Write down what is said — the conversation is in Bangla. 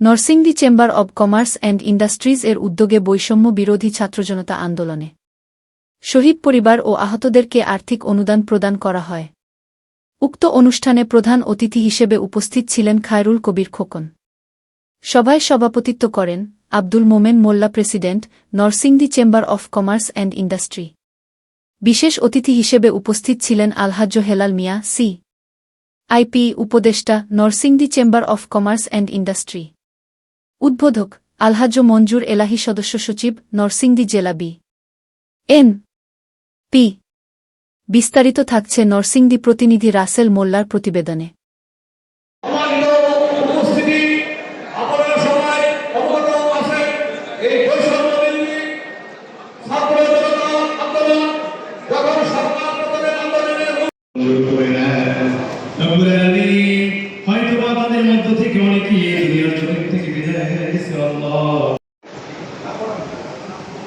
Narsingdi chamber of commerce and industries এর উদ্যোগে বৈষম্য বিরোধী ছাত্রজনতা আন্দোলনে। শহীদ পরিবার ও আহতদেরকে আর্থিক অনুদান প্রদান করা হয়। উক্ত অনুষ্ঠানে প্রধান অতিথি হিসেবে উপস্থিত ছিলেন খায়রুল কবির খোকন। সভায় সভাপতিত্ব করেন Abdul Momen Molla president, Narsingdi chamber of commerce and industry. বিশেষ অতিথি হিসেবে উপস্থিত ছিলেন আলহাজ্য হেলাল মিয়া, সি. আইপি উপদেষ্টা, Narsingdi chamber of commerce and industry. উদ্বোধক আলহাজ্য মঞ্জুর এলাহি সদস্য সচিব নরসিংদী জেলা বি। এন। পি। বিস্তারিত থাকছে নরসিংদী প্রতিনিধি রাসেল মোল্লার প্রতিবেদনে। হয়তো বা তাদের মধ্য থেকে অনেকে